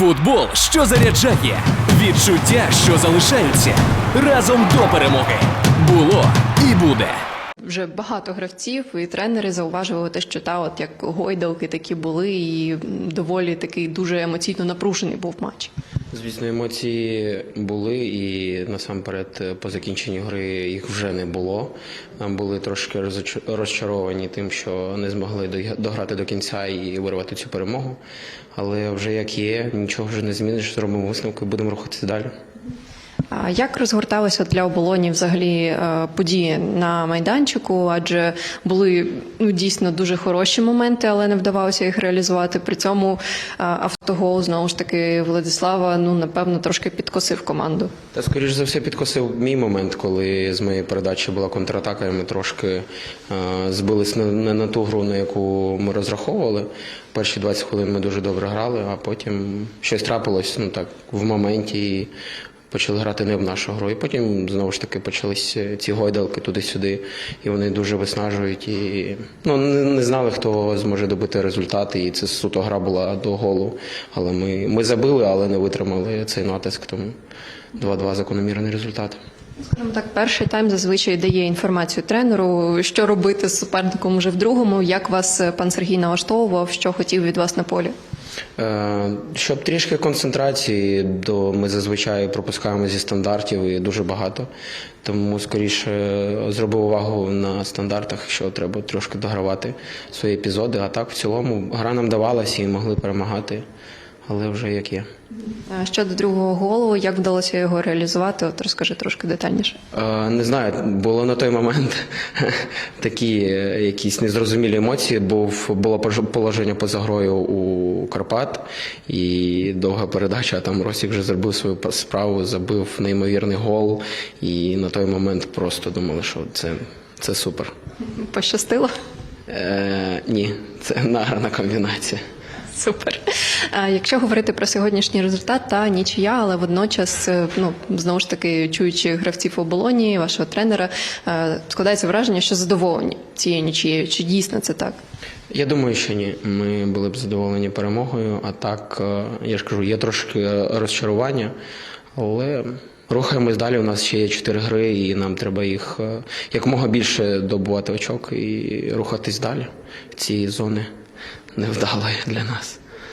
Футбол, що заряджає, відчуття, що залишаються разом до перемоги. Було і буде. Вже багато гравців і тренери зауважували те, що та от як гойдалки такі були, і доволі такий дуже емоційно напружений був матч. Звісно, емоції були, і насамперед е, по закінченню гри їх вже не було. Були трошки розчаровані тим, що не змогли дограти до кінця і вирвати цю перемогу. Але вже як є, нічого вже не зміниш, зробимо висновки, будемо рухатися далі. Як розгорталися для оболоні взагалі е, події на майданчику? Адже були ну дійсно дуже хороші моменти, але не вдавалося їх реалізувати. При цьому е, автогол знову ж таки Владислава ну напевно трошки підкосив команду. Та скоріш за все підкосив мій момент, коли з моєї передачі була контратака, і ми трошки е, збились не, не на ту гру, на яку ми розраховували. Перші 20 хвилин ми дуже добре грали, а потім щось трапилось ну так в моменті. Почали грати не в нашу гру, і потім знову ж таки почались ці гойдалки туди-сюди, і вони дуже виснажують. І ну не, не знали, хто зможе добити результати. І це суто гра була до голу. Але ми, ми забили, але не витримали цей натиск. Тому 2-2 закономірний результат. Скажімо так, перший тайм зазвичай дає інформацію тренеру, що робити з суперником вже в другому. Як вас е, пан Сергій налаштовував, що хотів від вас на полі? Е, Щоб трішки концентрації, до ми зазвичай пропускаємо зі стандартів і дуже багато. Тому скоріше зробив увагу на стандартах, що треба трошки догравати свої епізоди. А так в цілому гра нам давалася і могли перемагати, але вже як є. Е, Щодо другого голу, як вдалося його реалізувати? От розкажи трошки детальніше. Е, Не знаю, було на той момент такі е, якісь незрозумілі емоції. Був було положення поза грою у Карпат, і довга передача. а Там Росік вже зробив свою справу, забив неймовірний гол. І на той момент просто думали, що це, це супер. Пощастило? Е, ні, це награна комбінація. Супер. Якщо говорити про сьогоднішній результат, та нічия, але водночас, е, ну знову ж таки, чуючи гравців оболоні, вашого тренера, е, складається враження, що задоволені цією нічією. Чи дійсно це так? Я думаю, що ні. Ми були б задоволені перемогою. А так, е, я ж кажу, є трошки розчарування, але рухаємось далі. У нас ще є чотири гри, і нам треба їх якомога більше добувати очок і рухатись далі ці зони невдалої для нас.